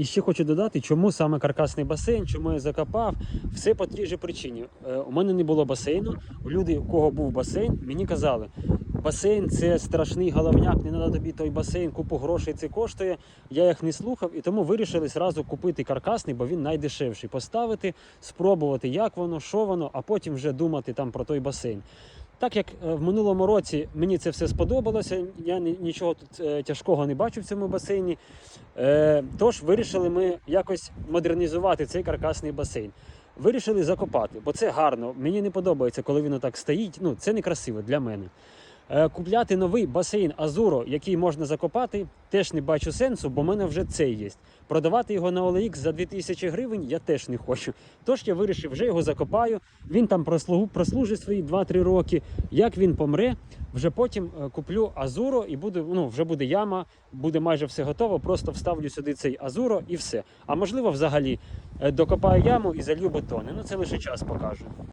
І ще хочу додати, чому саме каркасний басейн, чому я закопав. Все по тій же причині. Е, У мене не було басейну. Люди, у кого був басейн, мені казали, басейн це страшний головняк, не треба тобі той басейн, купу грошей це коштує. Я їх не слухав і тому вирішили зразу купити каркасний, бо він найдешевший. Поставити, спробувати, як воно, що воно, а потім вже думати там про той басейн. Так як е, в минулому році мені це все сподобалося, я нічого тут е, тяжкого не бачу в цьому басейні. Е, Тож вирішили ми якось модернізувати цей каркасний басейн. Вирішили закопати, бо це гарно. Мені не подобається, коли він отак стоїть. Ну, це некрасиво для мене. Е, Купляти новий басейн Азуро, який можна закопати, теж не бачу сенсу, бо в мене вже цей є. Продавати його на OLX за 2000 гривень я теж не хочу. Тож я вирішив, вже його закопаю. Він там прослужить свої 2-3 роки. Як він помре, вже потім е, куплю Азуро і буде, ну, вже буде яма, буде майже все готово. Просто вставлю сюди цей Азуро і все. А можливо, взагалі е, докопаю яму і залью бетони. Ну це лише час покаже.